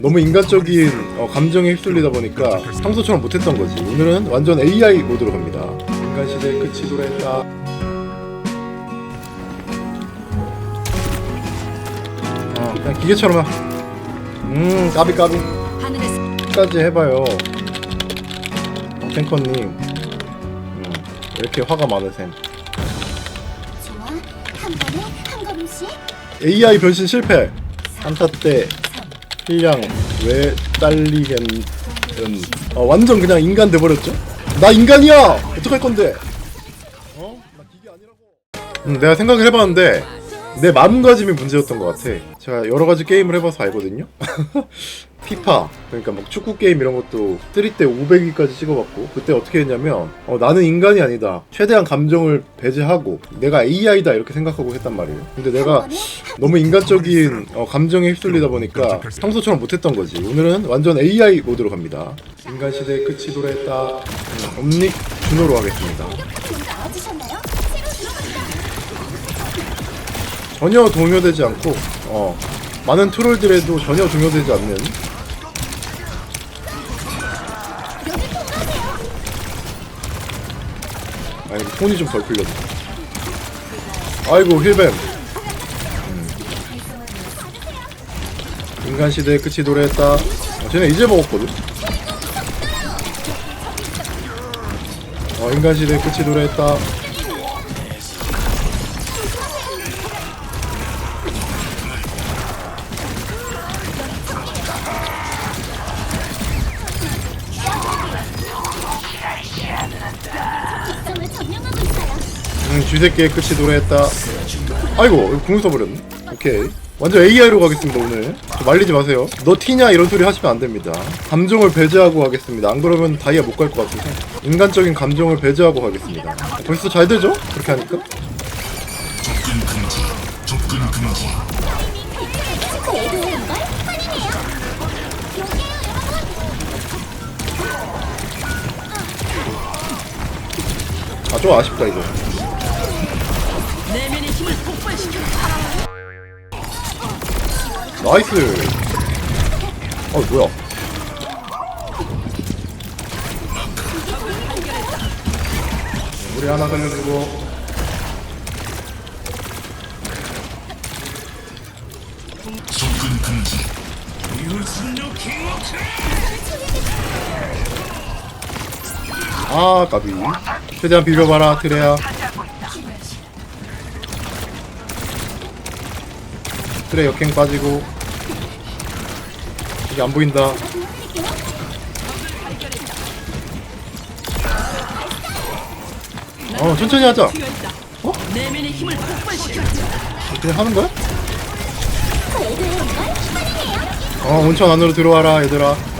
너무 인간적인 어, 감정에 휩쓸리다 보니까 평소처럼 못했던 거지. 오늘은 완전 AI 모드로 갑니다. 인간 시대 끝이 도래했다. 어, 그냥 기계처럼. 하- 음, 까비 까비. 까지 해봐요. 어, 탱커님. 음, 왜 이렇게 화가 많으셈? AI 변신 실패. 한타 때 힐량 왜 딸리겠는? 어, 완전 그냥 인간 돼버렸죠? 나 인간이야. 어떡할 건데? 어? 나 기계 아니라고. 음, 내가 생각을 해봤는데 내 마음가짐이 문제였던 것 같아. 제가 여러 가지 게임을 해봐서 알거든요. 피파 그러니까 막 축구 게임 이런 것도 3때 500위까지 찍어봤고 그때 어떻게 했냐면 어, 나는 인간이 아니다. 최대한 감정을 배제하고 내가 AI다 이렇게 생각하고 했단 말이에요. 근데 내가 너무 인간적인 어, 감정에 휩쓸리다 보니까 평소처럼 못했던 거지. 오늘은 완전 AI 모드로 갑니다. 인간 시대 끝이 도래했다. 음, 옴닉 준호로 하겠습니다. 좀 나아지셨나요? 전혀 동요되지 않고 어, 많은 트롤들에도 전혀 동요되지 않는. 아니 톤이 좀 덜 풀렸네. 아이고 힐뱀. 음. 인간 시대의 끝이 도래했다. 어, 쟤네 이제 먹었거든? 어 인간 시대의 끝이 도래했다 쥐새끼의 끝이 도래했다. 아이고, 궁을 써버렸네. 오케이. 완전 AI로 가겠습니다, 오늘. 저 말리지 마세요. 너 티냐? 이런 소리 하시면 안 됩니다. 감정을 배제하고 가겠습니다. 안 그러면 다이아 못 갈 것 같아서. 인간적인 감정을 배제하고 가겠습니다. 벌써 잘 되죠? 그렇게 하니까? 아, 좀 아쉽다, 이거. 나이스. 어, 뭐야. 우리 하나 살려주고. 아, 까비. 최대한 비벼봐라, 트레야. 트레 역행 빠지고. 이게 안 보인다. 어, 천천히 하자. 폭발시켜 그냥 하는 거야? 어, 온천 안으로 들어와라, 얘들아.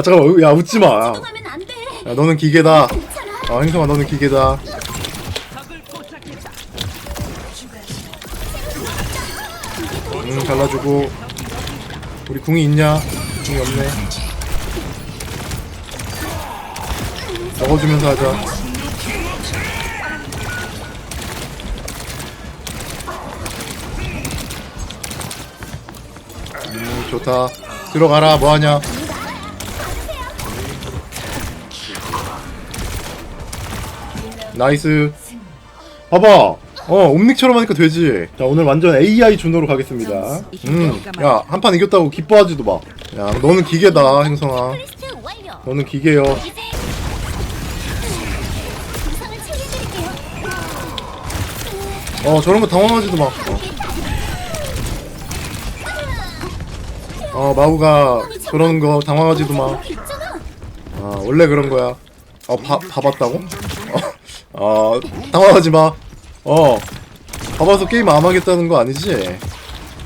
아, 잠깐만. 야, 웃지 마. 야, 하면 안 돼. 너는 기계다. 괜찮아. 아, 행성아, 너는 기계다. 응, 잘라주고. 우리 궁이 있냐? 궁이 없네. 먹어주면서 하자. 음, 좋다. 들어가라, 뭐하냐? 나이스. 봐봐. 어, 옴닉처럼 하니까 되지. 자, 오늘 완전 AI 준호로 가겠습니다. 음, 야, 한 판 이겼다고 기뻐하지도 마. 야, 너는 기계다, 행성아. 너는 기계여. 어, 저런 거 당황하지도 마. 어, 어 마우가 저런 거 당황하지도 마. 있잖아. 아, 원래 그런 거야. 어, 봐, 봐봤다고? 어, 어, 당황하지 마. 어, 봐봐서 게임 안 하겠다는 거 아니지?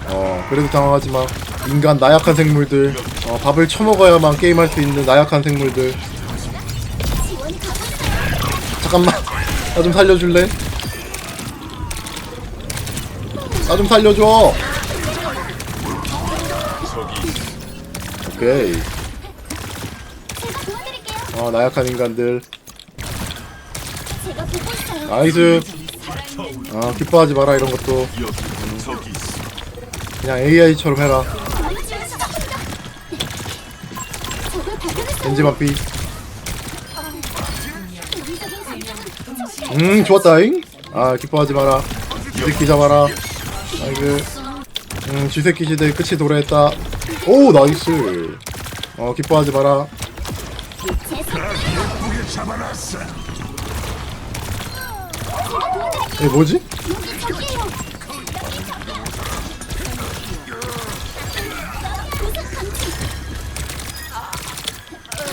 어, 그래도 당황하지 마. 인간 나약한 생물들. 어, 밥을 처먹어야만 게임할 수 있는 나약한 생물들. 잠깐만. 나 좀 살려줄래? 나 좀 살려줘. 오케이. 어 나약한 인간들 나이스. 아 기뻐하지 마라 이런 것도. 그냥 AI처럼 해라. 여기저기 상점. 음 좋았다잉. 아 기뻐하지 마라. 쥐새끼 잡아라. 아이고. 음 쥐새끼 시대 끝이 도래했다. 오 나이스. 어 기뻐하지 마라 이게 뭐지?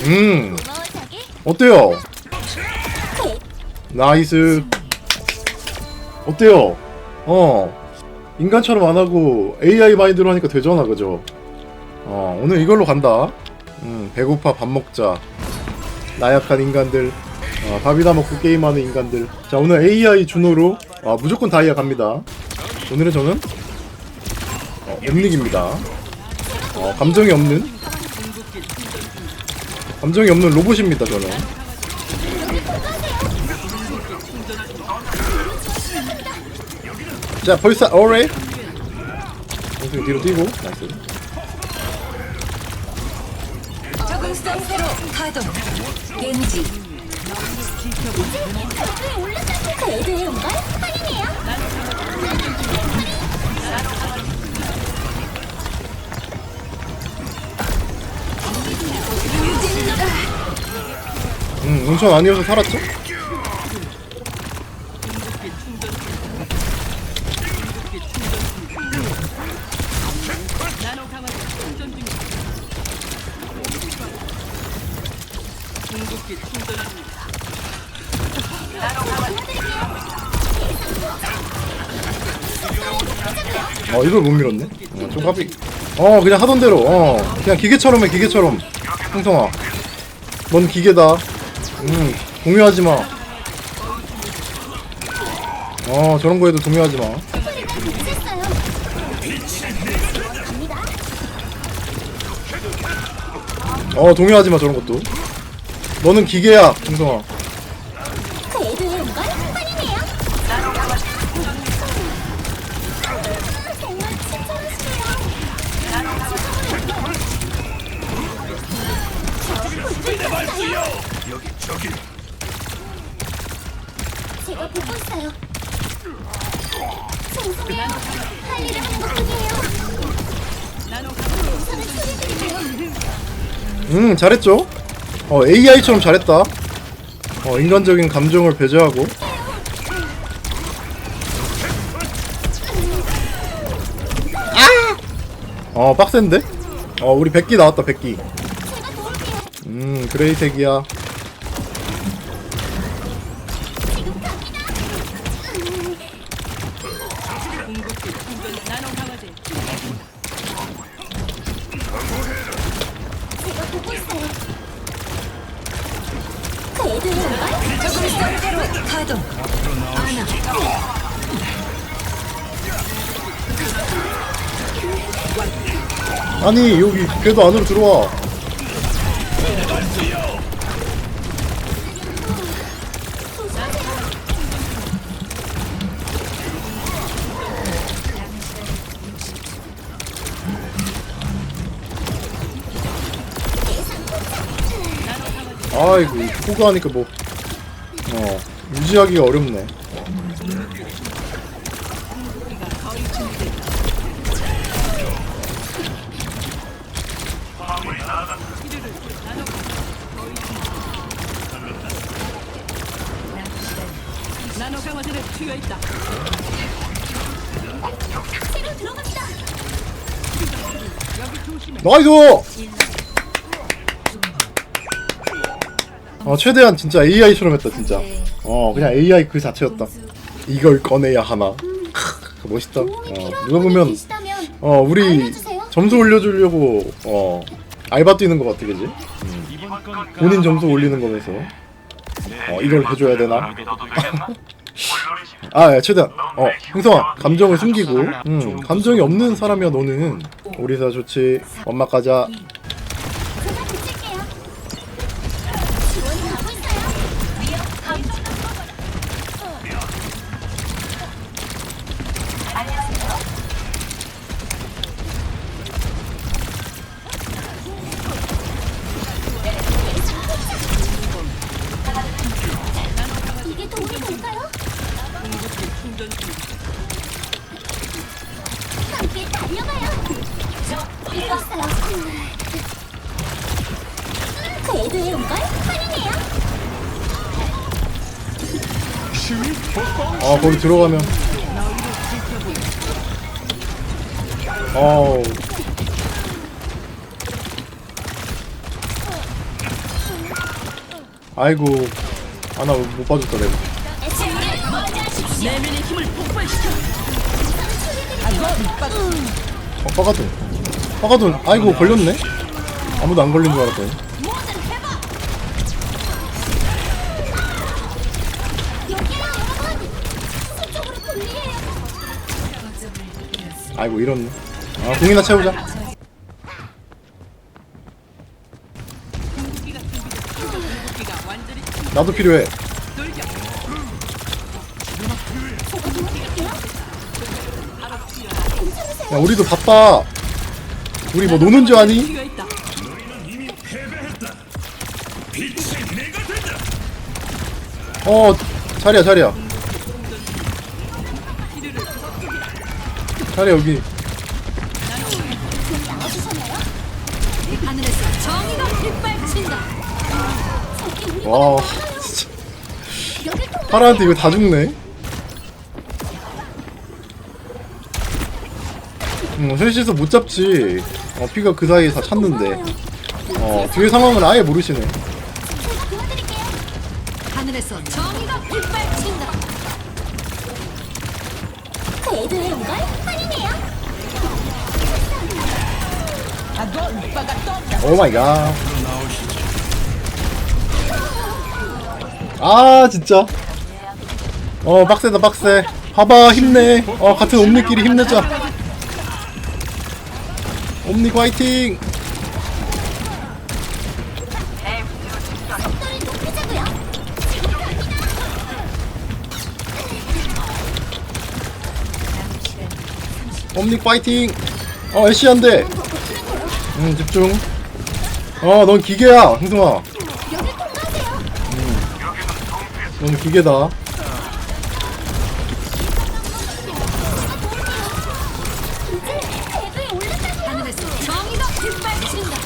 음. 어때요? 네. 나이스 어때요? 어 인간처럼 안 하고 AI 마인드로 하니까 되잖아 그죠? 어 오늘 이걸로 간다 음 배고파 밥 먹자 나약한 인간들 어, 밥이나 먹고 게임하는 인간들. 자 오늘 AI 준호로 아, 무조건 다이아 갑니다. 오늘은 저는 어, 엠닉입니다. 어, 감정이 없는 감정이 없는 로봇입니다 저는. 자 벌써 어레 원숭이 뒤로 뛰고. 나이스. 적응성 새로 가동. 겐지. 그래도 온걸 환영해요. 음 온천 아니어서 살았죠? 어 이걸 못 밀었네? 어, 좀 까비 어 그냥 하던 대로. 어 그냥 기계처럼 해 기계처럼. 홍성아. 넌 기계다. 음 동요하지 마 어 저런 거에도 동요하지 마. 소리가 멈췄어요. 갑니다. 어 동요하지 마 저런 것도. 너는 기계야 홍성아 제가 보고 있어요. 죄송해요. 할 일을 하는 것뿐이에요. 우선은 소리드릴게요. 음 잘했죠 어 AI처럼 잘했다 어 인간적인 감정을 배제하고 어 빡센데? 어 우리 백기 나왔다 백기 제가 도울게요. 음 그레이색이야. 아니 여기 그래도 안으로 들어와 아이고 포그 하니까 뭐 어, 유지하기가 어렵네. 나이스! 어 최대한 진짜 AI처럼 했다 진짜. 어 그냥 AI 그 자체였다. 이걸 꺼내야 하나. 크, 멋있다. 어, 누가 보면 어 우리. 점수 올려주려고 어 알바 뛰는 것 같아 그지? 본인 점수 올리는 거면서. 어 이걸 해줘야 되나? 아 야, 최대한. 어 형성아 감정을 숨기고. 음 감정이 없는 사람이야 너는. 오리사 좋지. 엄마 가자 아 거기 들어가면. 어우. 아이고. 아나 못 봐줬다 내가. 어 빠가돈 빠가돈 아이고 걸렸네? 아무도 안 걸린 줄 알았더니 아이고 이렇네 아 공이나 채우자 나도 필요해. 야 우리도 바빠 우리 뭐 노는 줄 아니? 어 자리야 자리야 자리야 여기. 와 진짜. 파라한테 이거 다 죽네. 음 셋이서 못 잡지. 어 피가 그 사이에 다 찼는데. 어 뒤에 상황은 아예 모르시네. 하늘에서 정의가 애들의 온걸 오 마이 갓. 아 진짜. 어 빡세다 빡세. 봐봐 힘내. 어 같은 옴니끼리 힘내자. 옴니 화이팅. 옴니 파이팅. 어 애쉬 한대. 응 집중. 어넌 기계야 통과하세요. 넌 기계다. 하늘에서 정의가 빗발친다.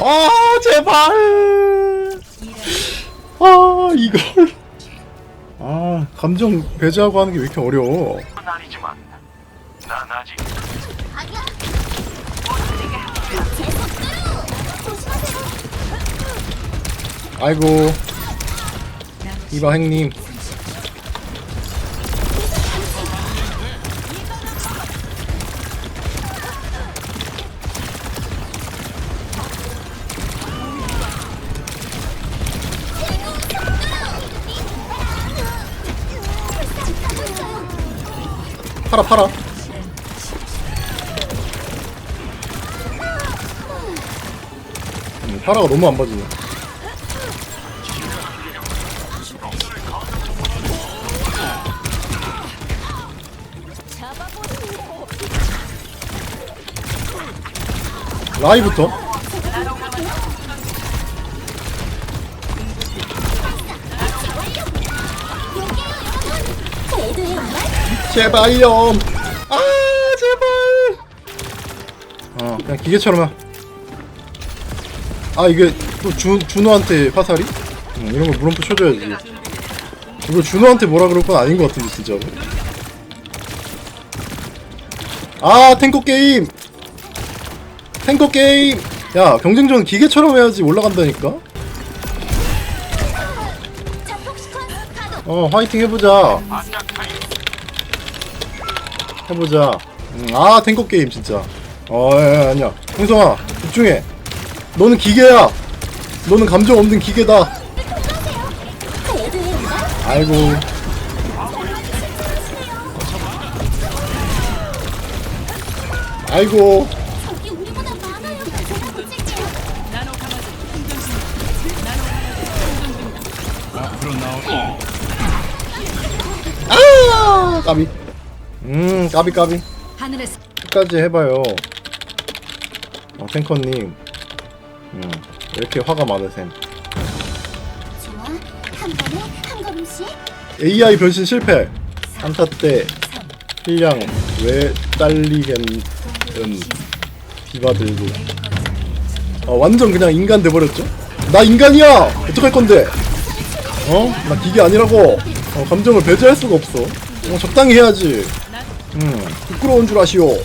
아 제발. 아 이걸. 아 감정 배제하고 하는 게 왜 이렇게 어려워. 건 아니지만 난 아직. 조심하세요. 아이고 이봐 행님 팔아 팔아. 음, 파라가 너무 안 봐주네. 라이부터 제발요. 아 제발. 어 그냥 기계처럼 해. 아 이게 또 주, 준호한테 화살이? 응, 이런 거 물음표 쳐줘야지. 이거 준호한테 뭐라 그럴 건 아닌 것 같은데 진짜로 아 탱커 게임! 탱커 게임! 야 경쟁전 기계처럼 해야지 올라간다니까. 어 화이팅 해보자 해보자. 음, 아 탱커 게임 진짜. 어 야, 야, 아니야. 홍성아 집중해. 너는 기계야. 너는 감정 없는 기계다. 아이고. 아이고. 아 까비 음 까비 까비 하늘에서 끝까지 해봐요 어 탱커님 음 왜 이렇게 화가 많으셈 좋아. 한 번에 한 걸음씩. AI 변신 실패 한타 때 힐량 왜 딸리겠는 디바 들고 어, 완전 그냥 인간 돼버렸죠? 나 인간이야! 어떡할 건데? 어? 나 기계 아니라고! 어, 감정을 배제할 수가 없어. 어, 적당히 해야지. 음, 부끄러운 줄 아시오.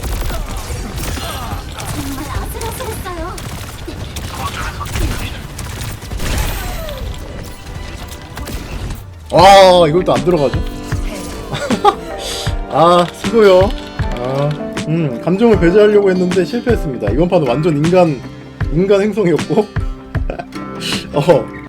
와, 이걸 또 안 들어가죠? 아, 수고요. 아, 음, 감정을 배제하려고 했는데 실패했습니다. 이번 판은 완전 인간, 인간 행성이었고. 어,